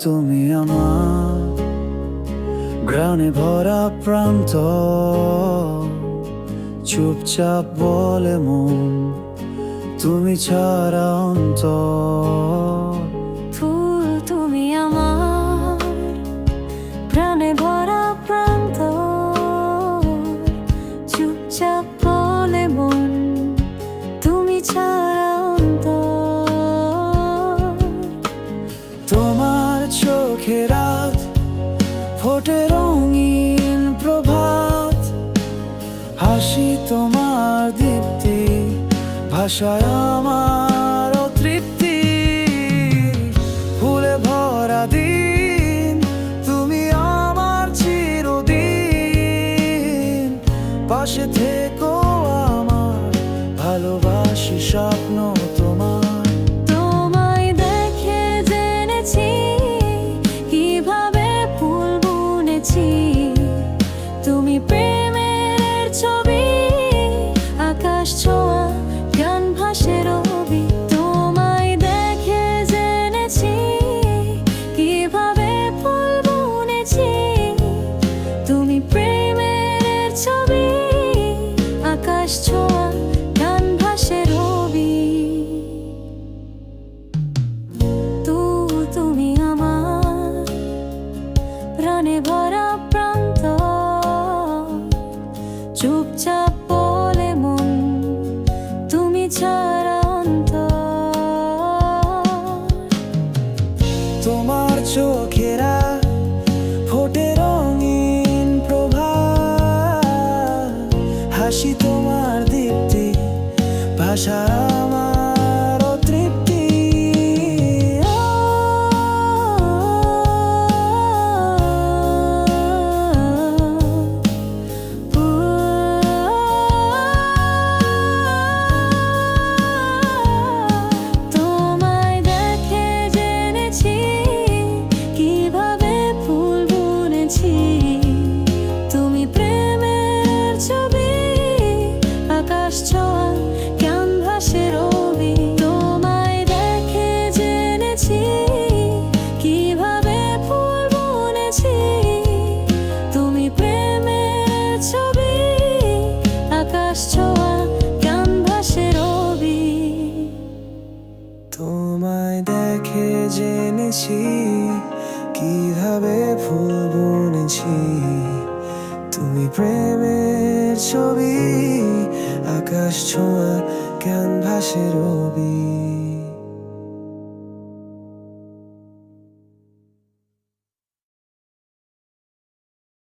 তুমি আমার গ্রানে ভরা প্রান্ত। চুপচাপ বলে মন তুমি ছাড়া অন্ত তুমি আমার প্রাণে চোখে রাত ফোটে রঙিন প্রভাত। হাসি তোমার দীপ্তি, ভাষায় আমার তৃপ্তি ফুলে ভরা দিন, তুমি আমার চিরদিন। পাশে থেকো আমার ভালোবাসি স্বপ্ন। প্রাণে ভরা প্রান্ত। চুপচাপ বলে মন, তুমি ছাড়া তোমার চোখেরা ফোটে রঙিন প্রভা হাসি তোমার দীপ্তি, ভাষা জেনেছি কীভাবে ফুল বুনেছি? তুমি প্রেমের ছবি আকাশ ছোঁয়া ক্যানভাসের রবি